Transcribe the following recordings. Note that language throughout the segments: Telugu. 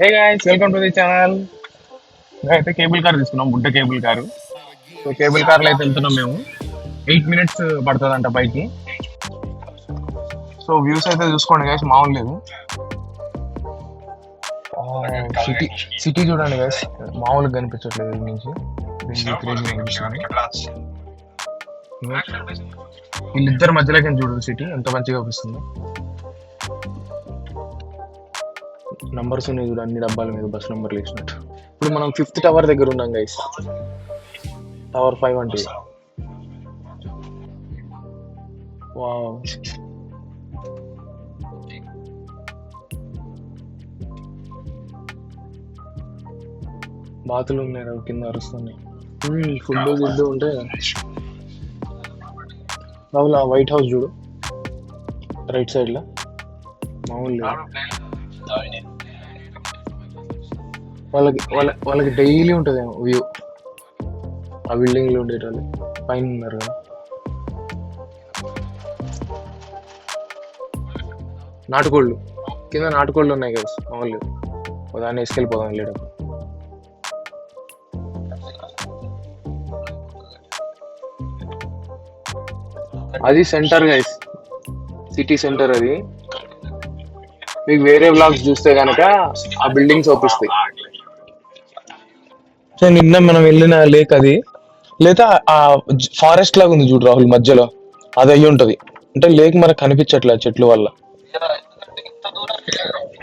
Hey guys welcome to the channel అయితే కేబుల్ కార్ తీసుకున్నాం బుడ్డ కేబుల్ కారు సో కేబుల్ కార్లో అయితే వెళ్తున్నాం మేము. ఎయిట్ మినిట్స్ పడుతుందంట పైకి. సో వ్యూస్ అయితే చూసుకోండి గైస్ మామూలు లేదు. సిటీ సిటీ చూడండి గైస్ మామూలుగా కనిపించట్లేదు ఇది నుంచి. వీళ్ళిద్దరి మధ్యలోకి చూడు సిటీ ఎంత మంచిగా కనిపిస్తుంది. నంబర్స్ ఉన్నాయి చూడు అన్ని డబ్బాల మీద బస్ నెంబర్లు వేసినట్టు ఇప్పుడు మనం ఫిఫ్త్ టవర్ దగ్గర ఉన్నాం గైస్ టవర్ ఫైవ్ అంటే. వావ్ బాతులు ఉన్నాయి రా కింద అరుస్తున్నాయి. Hmm, ఫుడ్ ఫుడ్ ఉంటే. రాహుల్ ఆ వైట్ హౌస్ చూడు. రైట్ సైడ్లో. మామూలు వాళ్ళకి వాళ్ళ వాళ్ళకి డైలీ ఉంటుంది వ్యూ ఆ బిల్డింగ్లో ఉండేటోళ్ళు. పైన ఉన్నారు కదా. నాటుకోళ్ళు. కింద నాటుకోళ్ళు ఉన్నాయి కదా మామూలు దాన్ని వేసుకెళ్ళిపోదాం వెళ్ళేటప్పుడు. అది సెంటర్ గైస్ సిటీ సెంటర్ అది. మీకు వేరే బ్లాగ్స్ చూస్తే కనుక ఆ బిల్డింగ్స్ చూపిస్తాయి. సో నిన్న మనం వెళ్ళిన లేక్ అది. లేదా ఆ ఫారెస్ట్ లాగా ఉంది చూడు రాహుల్ మధ్యలో. అది అయ్యి ఉంటది. అంటే లేక్ మనకు కనిపించట్లే ఆ చెట్ల వల్ల.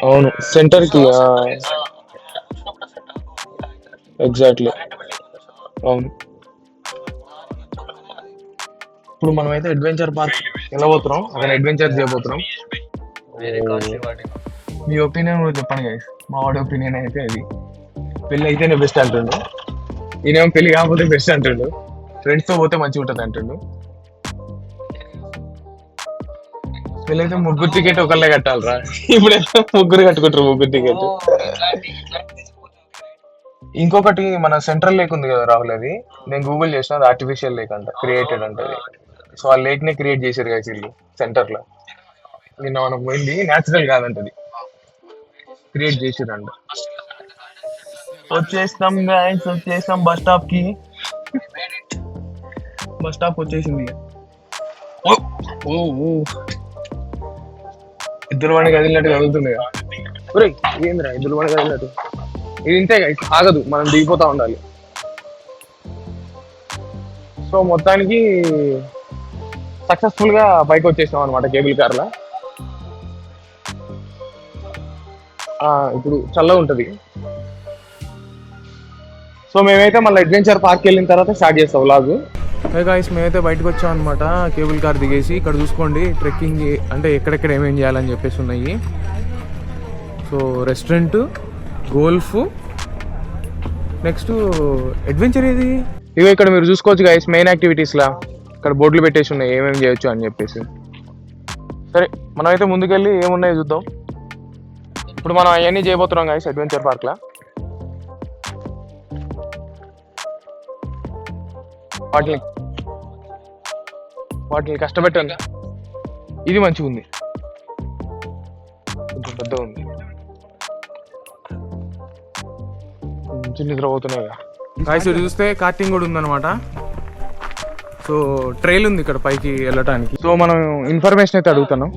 అవును సెంటర్కి ఎగ్జాక్ట్లీ అవును. ఇప్పుడు మనం అయితే అడ్వెంచర్ పార్క్ వెళ్ళబోతున్నాం. అక్కడ అడ్వెంచర్ చేయబోతున్నాం. మీ ఒపీనియన్ కూడా చెప్పండి గైస్ మా వాడి ఒపీనియన్ అయితే అది. పెళ్ళి అయితేనే బెస్ట్ అంటుండు. ఈయనేమో పెళ్ళి కాకపోతే బెస్ట్ అంటుండు. ఫ్రెండ్స్తో పోతే మంచిగా ఉంటుంది అంటుండు. పెళ్ళి అయితే ముగ్గురు టికెట్ ఒకళ్ళే కట్టాలరా. ఇప్పుడైతే ముగ్గురు కట్టుకుంటారు ముగ్గురు టికెట్ ఇంకొకటి మన సెంట్రల్ లేక్ ఉంది కదా రాహుల్ అది. నేను గూగుల్ చేసిన అది ఆర్టిఫిషియల్ లేక్ అంట క్రియేటెడ్ అంటే సో ఆ లేక్ నే క్రియేట్ చేశారు కదా వీళ్ళు సెంటర్లో నిన్న మనం పోయింది న్యాచురల్ కాదంటది. క్రియేట్ చేసిరంట వచ్చేస్తాం గైస్ వచ్చేస్తాం బస్ స్టాప్కి. బస్ స్టాప్ వచ్చేసింది. ఓ ఓ ఓ. ఇద్దరు వాడిని కదిలినట్టు కదులుతుంది ఏందిరా ఇద్దరు వాడిని కదిలినట్టు? ఇది ఇంతే guys, ఆగదు మనం దిగిపోతా ఉండాలి. సో మొత్తానికి సక్సెస్ఫుల్గా పైకి వచ్చేసాం అనమాట కేబుల్ కార్లో. ఇప్పుడు చల్లగా ఉంటది సో మేమైతే మళ్ళీ అడ్వెంచర్ పార్క్ వెళ్ళిన తర్వాత స్టార్ట్ చేస్తాం వ్లాగ్ గాయస్ మేమైతే బయటకు వచ్చాం అనమాట కేబుల్ కార్ దిగేసి ఇక్కడ చూసుకోండి ట్రెక్కింగ్ అంటే ఎక్కడెక్కడ ఏమేం చేయాలని చెప్పేసి ఉన్నాయి. So restaurant golf next adventure ఏది? ఇవి ఇక్కడ మీరు చూసుకోవచ్చు గైస్ మెయిన్ యాక్టివిటీస్ లా. ఇక్కడ బోర్డులు పెట్టేసి ఉన్నాయి ఏమేమి చేయొచ్చు అని చెప్పేసి. సరే మనం అయితే ముందుకెళ్ళి ఏమున్నాయో చూద్దాం. ఇప్పుడు మనం అవన్నీ చేయబోతున్నాం గైస్ అడ్వెంచర్ పార్క్ వాటిని వాటిని కష్టపెట్టండి ఇది మంచిగా ఉంది. కొంచెం పెద్దగా ఉంది. కొంచెం నిద్రపోతున్నాయి కాయస్ చూస్తే కార్టింగ్ కూడా ఉందన్నమాట. సో ట్రైల్ ఉంది ఇక్కడ పైకి వెళ్ళటానికి. సో మనం ఇన్ఫర్మేషన్ అయితే అడుగుతున్నాం.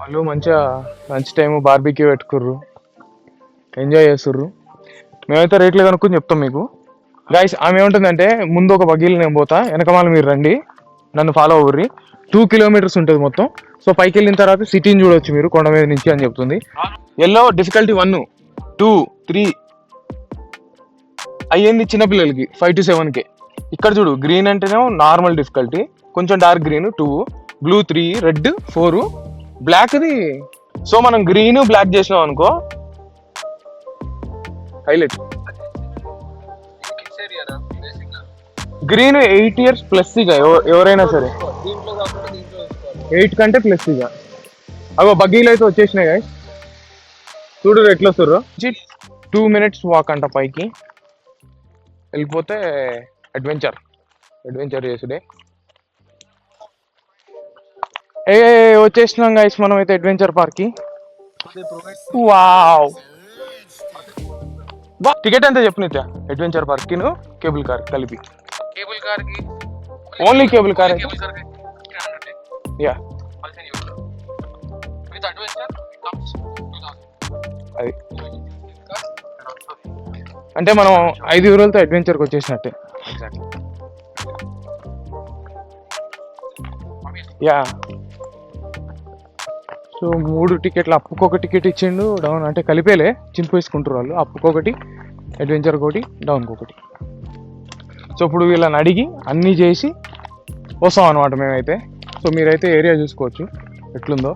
వాళ్ళు మంచిగా లంచ్ టైం బార్బీక్యూ పెట్టుకుర్రు. ఎంజాయ్ చేస్తుర్రు. మేమైతే రేట్లు కనుక్కొని చెప్తాం మీకు. గాయస్ ఆమె ఏముంటుందంటే ముందు ఒక బగ్గీలు నేను పోతా వెనకమాల మీరు రండి నన్ను ఫాలో అవ్వర్రి. టూ కిలోమీటర్స్ ఉంటుంది మొత్తం. సో పైకి వెళ్ళిన తర్వాత సిటీని చూడొచ్చు మీరు కొండ మీద నుంచి అని చెప్తుంది. Yellow difficulty one two three అయ్యింది చిన్నపిల్లలకి ఫైవ్ టు సెవెన్కే ఇక్కడ చూడు గ్రీన్ అంటేనే నార్మల్ డిఫికల్టీ కొంచెం dark green two blue three red four బ్లాక్ది so మనం గ్రీన్ బ్లాక్ చేసినాం అనుకో highlight green eight years plus ఇక ఎవరైనా సరే. ఎయిట్ కంటే ప్లస్ ఇక. అగో బగ్గీలు అయితే వచ్చేసినాయి guys. చూడు ఎట్లా వస్తుర్రు. టూ మినిట్స్ వాక్ అంట పైకి. వెళ్ళిపోతే అడ్వెంచర్ అడ్వెంచర్ చేసుడే. ఏ వచ్చేసినాం గాయస్ మనం అయితే అడ్వెంచర్ పార్క్కి వావ్ బా టికెట్ ఎంత చెప్పు నిత్య? అడ్వెంచర్ పార్క్ నువ్వు కేబుల్ కార్ కలిపి. కేబుల్ కార్కి ఓన్లీ కేబుల్ కార్. కేబుల్ కార్కి యా విత్ అడ్వెంచర్ కమ్స్ అది. అంటే మనం ఐదు రోజులతో అడ్వెంచర్కి వచ్చేసినట్టే. యా సో మూడు టికెట్లు అప్పుకొక టికెట్ ఇచ్చిండు డౌన్ అంటే కలిపేలే చింపేసుకుంటారు వాళ్ళు. అప్పుకొకటి అడ్వెంచర్ ఒకటి డౌన్కి ఒకటి సో ఇప్పుడు వీళ్ళని అడిగి అన్నీ చేసి వస్తాం అనమాట మేమైతే. సో మీరైతే ఏరియా చూసుకోవచ్చు. ఎట్లుందో.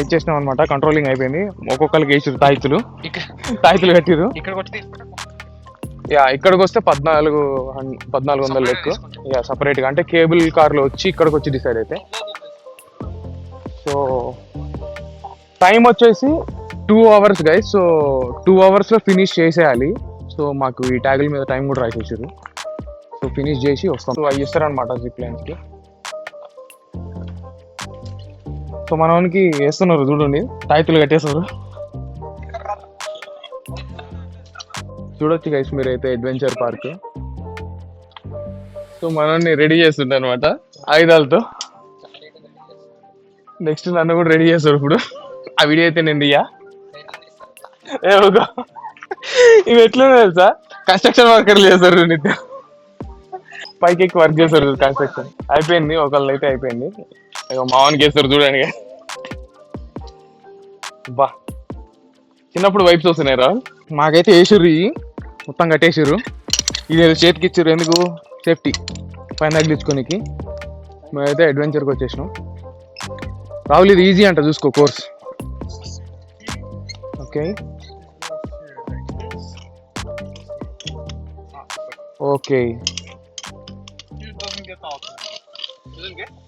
ఇచ్చేసినాం అనమాట కంట్రోలింగ్ అయిపోయింది. ఒక్కొక్కరికి వేసారు తాయితులు తాయితులు కట్టిరు యా ఇక్కడికి వస్తే పద్నాలుగు పద్నాలుగు వందలు తీసుకుంటాం. యా సపరేట్గా అంటే కేబుల్ కార్లో వచ్చి ఇక్కడికి వచ్చి డిసైడ్ అయితే. సో టైం వచ్చేసి two hours guys so two అవర్స్లో ఫినిష్ చేసేయాలి. సో మాకు ఈ ట్యాగుల మీద టైం కూడా రాసేసారు సో ఫినిష్ చేసి వస్తాం. సో అవి ఇస్తారనమాట జిప్ లైన్స్కి సో మనకి వేస్తున్నారు చూడండి. తాయితులు కట్టేస్తారు చూడొచ్చు గైస్ మీరైతే అడ్వెంచర్ పార్క్ సో మనల్ని రెడీ చేస్తుండే అనమాట ఆయుధాలతో. నెక్స్ట్ నన్ను కూడా రెడీ చేస్తారు ఇప్పుడు. ఆ వీడియో అయితే నేను దియ్యా ఇవి ఎట్లున్నాయి తెలుసా? కన్స్ట్రక్షన్ వర్కర్లు చేస్తారు నిత్యం. పైకి ఎక్కి వర్క్ చేస్తారు కన్స్ట్రక్షన్ అయిపోయింది ఒకళ్ళు అయితే అయిపోయింది. ఇక మావానికి వేస్తారు చూడండి. బా. చిన్నప్పుడు వైప్స్ వస్తున్నాయి రా. మాకైతే వేసిర్రు ఇవి. మొత్తం కట్టేసిర్రు. ఇది చేతికి ఇచ్చారు ఎందుకు? సేఫ్టీ పైన తగిలించుకోనికి. మేమైతే అడ్వెంచర్కి వచ్చేసినాం. రాహుల్ ఇది ఈజీ అంట చూసుకో course okay okay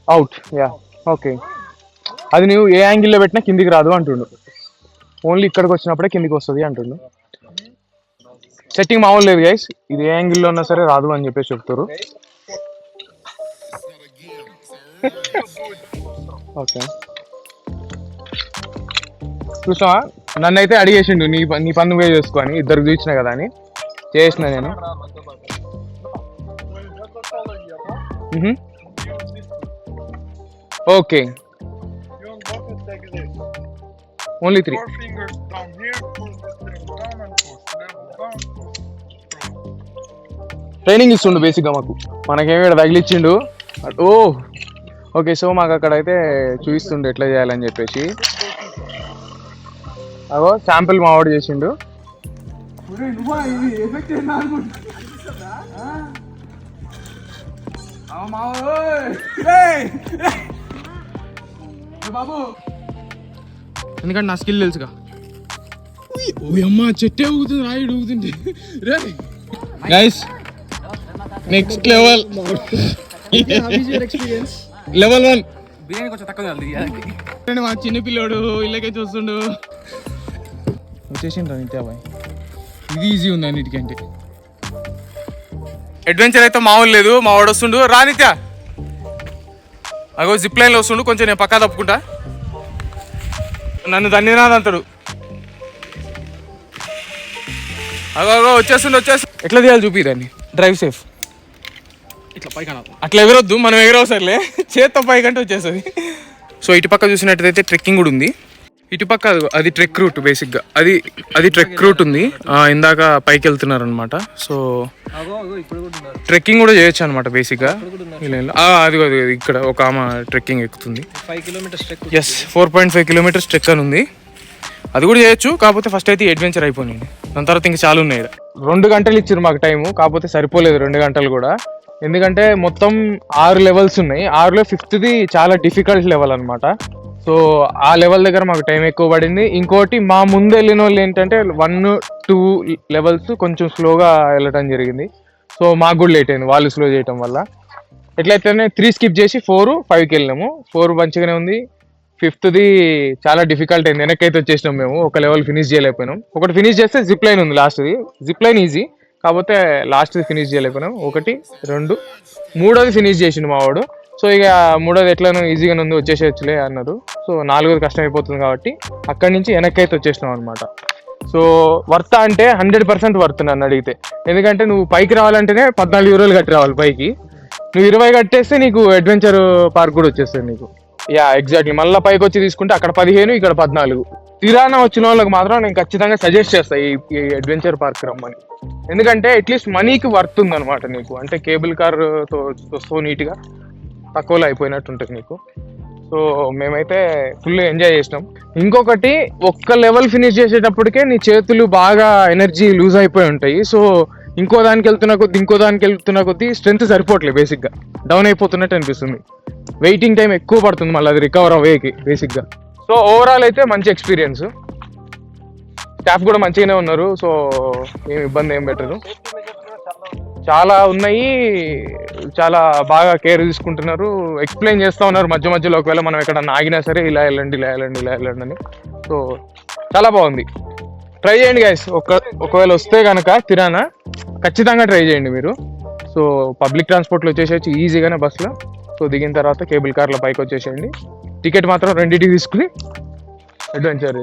out yeah okay అది నువ్వు ఏ యాంగిల్లో పెట్టినా కిందికి రాదు అంటుండు. ఓన్లీ ఇక్కడికి వచ్చినప్పుడే కిందికి వస్తుంది అంటుండు. సెట్టింగ్ మామూలు లేదు గైస్ ఇది ఏ యాంగిల్లో ఉన్నా సరే రాదు అని చెప్పేసి చెప్తారు. ఓకే చూసావా? నన్ను అయితే అడిగేసిండు నీ నీ పని నువ్వే చేసుకో అని. ఇద్దరు చూసిన కదా అని. చేసిన నేను. ఓకే ఓన్లీ త్రీ ట్రైనింగ్ ఇస్తుండు బేసిక్గా మాకు. మనకేమి ఇక్కడ తగిలిచ్చిండు? ఓ! ఓకే సో మాకు అక్కడ అయితే చూపిస్తుండు ఎట్లా చేయాలని చెప్పేసి. అగో శాంపిల్ మావాడు చేసిండు. ఎందుకంటే నా స్కిల్ తెలుసుగా. ఓ అమ్మ చెట్టే ఊగుతుంది రాయుడు ఊగుతుంది రే guys next level level one biryani కొంచెం తక్కువ మా చిన్న పిల్లోడు ఇళ్ళకే చూస్తుండు. వచ్చేసిండ్రా నిత్యాబాయ్. ఇది ఈజీ ఉంది అన్నిటికంటే అడ్వెంచర్ అయితే మామూలు లేదు. మా వాడు వస్తుండు. రా నిత్య. అగో జిప్ లైన్లో వస్తుండు. కొంచెం నేను పక్కా తప్పుకుంటా. నన్ను దన్నినాది అంటాడు. అగో అగో వచ్చేస్తుండు వచ్చేసి ఎట్లా తీయాలి చూపి దాన్ని? డ్రైవ్ సేఫ్ ఇట్లా పైకి అట్లా ఎగరొద్దు. మనం ఎగరవసరలే. చేత్తో పైకంటే వచ్చేస్తుంది. సో ఇటు పక్క చూసినట్టయితే ట్రెక్కింగ్ కూడా ఉంది. ఇటు పక్క అది- ట్రెక్ రూట్ బేసిక్గా. అది అది ట్రెక్ రూట్ ఉంది. ఇందాక పైకి వెళ్తున్నారు అనమాట సో ట్రెక్కింగ్ కూడా చేయొచ్చు అనమాట బేసిక్గా అది అది ఇక్కడ ఒక ఆమె ట్రెక్కింగ్ ఎక్కుతుంది. Yes four point five kilometres trek అని ఉంది. అది కూడా చేయొచ్చు కాకపోతే ఫస్ట్ అయితే అడ్వెంచర్ అయిపోయింది. దాని తర్వాత ఇంకా చాలా ఉన్నాయి. రెండు గంటలు ఇచ్చారు మాకు టైము కాకపోతే సరిపోలేదు రెండు గంటలు కూడా. ఎందుకంటే మొత్తం ఆరు లెవెల్స్ ఉన్నాయి. ఆరులో ఫిఫ్త్ది చాలా డిఫికల్ట్ లెవెల్ అన్నమాట. సో ఆ లెవెల్ దగ్గర మాకు టైం ఎక్కువ పడింది. ఇంకోటి మా ముందు వెళ్ళిన వాళ్ళు ఏంటంటే వన్ టూ లెవెల్స్ కొంచెం స్లోగా వెళ్ళటం జరిగింది. సో మాకు కూడా లేట్ అయింది వాళ్ళు స్లో చేయటం వల్ల. ఎట్లయితేనే త్రీ స్కిప్ చేసి ఫోర్ ఫైవ్కి వెళ్ళినాము. ఫోర్ మంచిగానే ఉంది. ఫిఫ్త్ది చాలా డిఫికల్ట్ అయింది. వెనక్కైతే వచ్చేసినాం మేము. ఒక లెవెల్ ఫినిష్ చేయలేకపోయినాం. ఒకటి ఫినిష్ చేస్తే జిప్ లైన్ ఉంది లాస్ట్ది జిప్ లైన్ ఈజీ కాకపోతే లాస్ట్ది ఫినిష్ చేయలేకపోయినాం. ఒకటి రెండు మూడోది ఫినిష్ చేసిండు మా వాడు. సో ఇక మూడోది ఎట్లానో ఈజీగా ఉంది వచ్చేసేయచ్చులే అన్నారు సో నాలుగోది కష్టం అయిపోతుంది కాబట్టి అక్కడి నుంచి వెనక్కి అయితే వచ్చేసినాం అనమాట సో వర్త్ అంటే హండ్రెడ్ పర్సెంట్ వర్త్ నన్ను అడిగితే. ఎందుకంటే నువ్వు పైకి రావాలంటేనే పద్నాలుగు యూరోలు కట్టి రావాలి పైకి. నువ్వు ఇరవై కట్టేస్తే నీకు అడ్వెంచర్ పార్క్ కూడా వచ్చేస్తుంది నీకు. Yeah exactly. మళ్ళీ పైకి వచ్చి తీసుకుంటే అక్కడ పదిహేను ఇక్కడ పద్నాలుగు. తీరాన వచ్చిన వాళ్ళకి మాత్రం నేను ఖచ్చితంగా సజెస్ట్ చేస్తాను ఈ అడ్వెంచర్ పార్క్ రమ్మని. ఎందుకంటే అట్లీస్ట్ మనీకి వర్త్ ఉందన్నమాట నీకు. అంటే కేబుల్ కార్తో సో నీట్గా తక్కువలో అయిపోయినట్టు ఉంటుంది నీకు. సో మేమైతే ఫుల్ ఎంజాయ్ చేసినాం. ఇంకొకటి ఒక్క లెవెల్ ఫినిష్ చేసేటప్పటికే నీ చేతులు బాగా ఎనర్జీ లూజ్ అయిపోయి ఉంటాయి. సో ఇంకో దానికి వెళ్తున్న కొద్ది ఇంకో దానికి వెళ్తున్న కొద్దీ స్ట్రెంత్ సరిపోవట్లేదు బేసిక్గా డౌన్ అయిపోతున్నట్టు అనిపిస్తుంది. వెయిటింగ్ టైం ఎక్కువ పడుతుంది మళ్ళీ అది రికవర్ అవ్వేకి బేసిక్గా సో ఓవరాల్ అయితే మంచి ఎక్స్పీరియన్స్ స్టాఫ్ కూడా మంచిగానే ఉన్నారు. సో ఏం ఇబ్బంది ఏం పెట్టరు. చాలా ఉన్నాయి. చాలా బాగా కేర్ తీసుకుంటున్నారు. ఎక్స్ప్లెయిన్ చేస్తూ ఉన్నారు. మధ్య మధ్యలో ఒకవేళ మనం ఎక్కడన్నా ఆగినా సరే ఇలా వెళ్ళండి ఇలా వెళ్ళండి ఇలా వెళ్ళండి అని. సో చాలా బాగుంది. ట్రై చేయండి గైస్ ఒక ఒకవేళ వస్తే కనుక తిరానా ఖచ్చితంగా ట్రై చేయండి మీరు. సో పబ్లిక్ ట్రాన్స్పోర్ట్లో వచ్చేసేసి ఈజీగానే బస్సులో సో దిగిన తర్వాత కేబుల్ కార్లో పైకి వచ్చేసేయండి. టికెట్ మాత్రం రెండింటికి తీసుకుని అడ్వెంచర్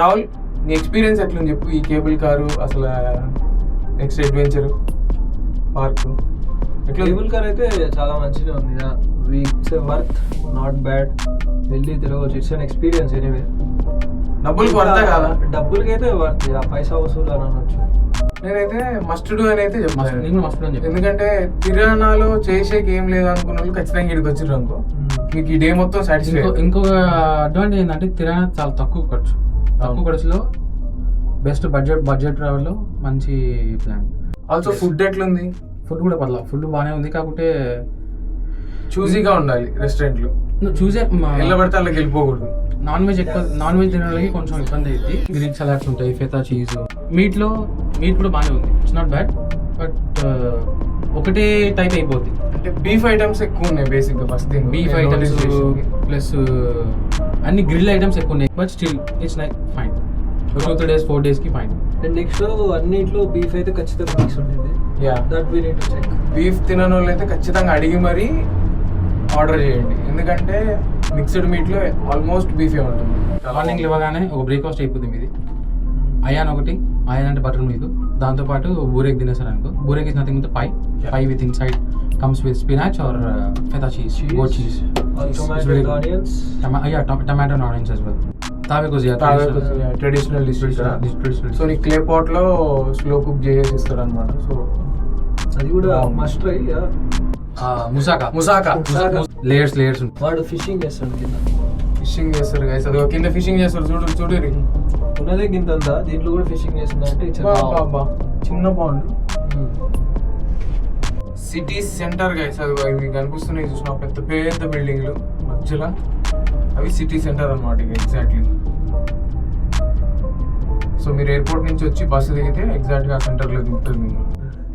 రాహుల్ నీ ఎక్స్పీరియన్స్ ఎట్లుంది చెప్పు? ఈ కేబుల్ కారు అసలు నెక్స్ట్ అడ్వెంచర్ పార్క్ ఎట్లా కేబుల్ కార్ అయితే చాలా మంచిగా ఉంది. ఇట్స్ వర్త్ నాట్ బ్యాడ్ వెళ్ళి తిరగవచ్చు ఇట్స్ అన్ ఎక్స్పీరియన్స్ ఎనీవే డబ్బులు పడతా కదా? డబ్బులకి అయితే వర్త్ పైసా వసూలు అని అనొచ్చు. నేనైతే మస్ట్ డూ అని అయితే చెప్తాను. నేను మస్ట్ అని ఎందుకంటే కిరాణాలో చేసేకి ఏం లేదు అనుకున్న వాళ్ళు ఖచ్చితంగా ఇక్కడికి వచ్చిర్రు అనుకో. మీకు ఈ డే మొత్తం సాటిస్ఫై ఇంకో ఇంకొక అడ్వాంటేజ్ ఏంటంటే కిరాణా చాలా తక్కువ ఖర్చు. తక్కువ ఖర్చులో బెస్ట్ బడ్జెట్ బడ్జెట్ ట్రావెల్లో మంచి ప్లాన్. ఆల్సో ఫుడ్ ఎట్లుంది? ఫుడ్ కూడా పర్లేదు. ఫుడ్ బాగానే ఉంది కాకపోతే చూసీగా ఉండాలి రెస్టారెంట్లు నువ్వు చూసే వెళ్ళబడితే వాళ్ళకి వెళ్ళిపోకూడదు. నాన్ వెజ్ ఎక్కువ నాన్ వెజ్ తినే వాళ్ళకి కొంచెం ఇబ్బంది అయింది గ్రీన్ సలాడ్స్ ఉంటాయి ఫెతా చీజ్ మీట్లో మీట్ కూడా బాగానే ఉంది. ఇట్స్ నాట్ బ్యాడ్ బట్ ఒకటే టైప్ అయిపోద్ది. అంటే బీఫ్ ఐటమ్స్ ఎక్కువ ఉన్నాయి బేసిక్గా first thing beef items plus అన్ని గ్రిల్ ఐటమ్స్ ఎక్కువ ఉన్నాయి. But still it's like fine two three days four డేస్కి ఫైన్ అండ్ నెక్స్ట్ అన్నిట్లో బీఫ్ అయితే ఖచ్చితంగా మిక్స్ ఉంటుంది. Yeah that we need to check beef తినని వాళ్ళు అయితే ఖచ్చితంగా అడిగి మరీ ఆర్డర్ చేయండి. ఎందుకంటే మిక్స్డ్ మీట్లో ఆల్మోస్ట్ బీఫే ఉంటుంది. మార్నింగ్ లేవగానే ఒక బ్రేక్ఫాస్ట్ అయిపోతుంది మీది. అయాన్ ఒకటి అయాన్ అంటే బటర్ మిల్క్ దాంతో పాటు బూరేక్ తినేసారు అనుకో burek is nothing with pie pie with inside comes with spinach or feta cheese goat cheese tomato onions tomato and onions as well. తావే కొద్దిగా ట్రెడిషనల్ డిష్ సో నీ క్లే పాట్లో స్లో కుక్ చేసేసి ఇస్తారు అనమాట సో అది కూడా must try moussaka. Moussaka. Layers layers వాడు ఫిషింగ్ చేస్తాడు కింద. ఫిషింగ్ చేస్తారు గైస్ అది కింద ఫిషింగ్ చేస్తారు చూడు చూడు ఉన్నదే కింద అంతా దీంట్లో కూడా ఫిషింగ్ చేస్తుందంటే చిన్న పాండ్ సిటీ సెంటర్ గైస్ అది మీకు కనిపిస్తున్నాయి. చూసిన పెద్ద పెద్ద బిల్డింగ్లు మధ్యలో. అవి సిటీ సెంటర్ అనమాట ఇక ఎగ్జాక్ట్లీ సో మీరు ఎయిర్పోర్ట్ నుంచి వచ్చి బస్సు దిగితే ఎగ్జాక్ట్గా సెంటర్లో దిగుతుంది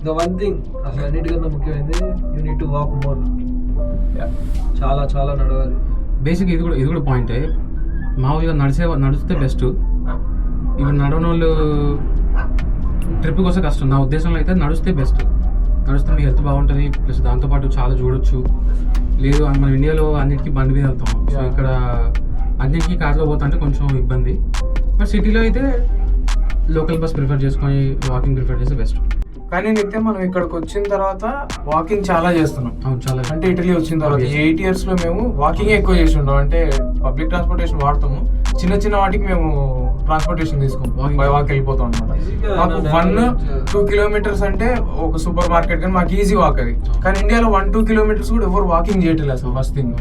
ద వన్ థింగ్ అసలు అన్నిటికన్నా ముఖ్యమైనది you need to walk more చాలా చాలా నడవాలి. బేసిక్ ఇది కూడా ఇది కూడా పాయింటే మామూలుగా నడిచే నడిస్తే బెస్ట్ ఇప్పుడు నడవని వాళ్ళు ట్రిప్ కోసం కష్టం. నా ఉద్దేశంలో అయితే నడిస్తే బెస్ట్ నడిస్తే మీ హెల్త్ బాగుంటుంది ప్లస్ దాంతోపాటు చాలా చూడొచ్చు. లేదు మన ఇండియాలో అన్నిటికీ బండి మీద వెళ్తాం. సో. ఇక్కడ అన్నిటికీ కార్లో పోతా అంటే కొంచెం ఇబ్బంది. బట్ సిటీలో అయితే లోకల్ బస్ ప్రిఫర్ చేసుకొని వాకింగ్ ప్రిఫర్ చేస్తే బెస్ట్ కానీ నిత్యం మనం ఇక్కడికి వచ్చిన తర్వాత వాకింగ్ చాలా చేస్తున్నాం. అవును చాలా అంటే ఇటలీ వచ్చిన తర్వాత ఎయిట్ ఇయర్స్లో మేము వాకింగ్ ఎక్కువ చేసి ఉన్నాం అంటే పబ్లిక్ ట్రాన్స్పోర్టేషన్ వాడతాము. చిన్న చిన్న వాటికి మేము ట్రాన్స్పోర్టేషన్ తీసుకోం Walking. బై వాక్ వెళ్ళిపోతాం అనమాట మాకు వన్ టూ కిలోమీటర్స్ అంటే ఒక సూపర్ మార్కెట్ కానీ మాకు ఈజీ వాక్ అది. కానీ ఇండియాలో వన్ టూ కిలోమీటర్స్ కూడా ఎవరు వాకింగ్ చేయట్లేదు అసలు ఫస్ట్ థింగ్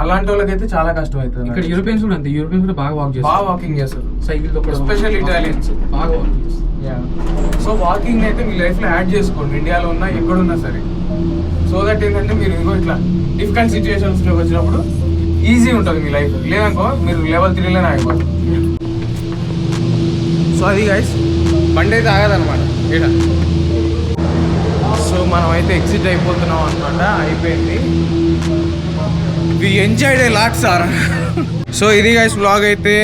అలాంటి వాళ్ళకైతే చాలా కష్టం అవుతుంది ఇక్కడ యూరోపియన్స్ కూడా అంతే. యూరోపియన్స్ కూడా బాగా వాక్ బాగా చేస్తారు. వాకింగ్ చేస్తారు సైకిల్ Especially Italians. బాగా వాక్ చేస్తారు. సో వాకింగ్ అయితే మీ లైఫ్లో యాడ్ చేసుకోండి. ఇండియాలో ఉన్నా ఎక్కడున్నా సరే. సో దట్ ఏంటంటే మీరు ఇంకో ఇట్లా డిఫికల్ట్ సిచ్యువేషన్స్లోకి వచ్చినప్పుడు ఈజీ ఉంటుంది మీ లైఫ్ లేదనుకో మీరు లెవెల్ త్రీలోనే ఆగిపోతారు. సో అది గైస్ బండి అయితే ఆగదనమాట ఇక్కడ మనం అయితే ఎగ్జిట్ అయిపోతున్నాం అనమాట అయిపోయింది. We enjoyed a lot sir so ఇది గైస్ బ్లాగ్ అయితే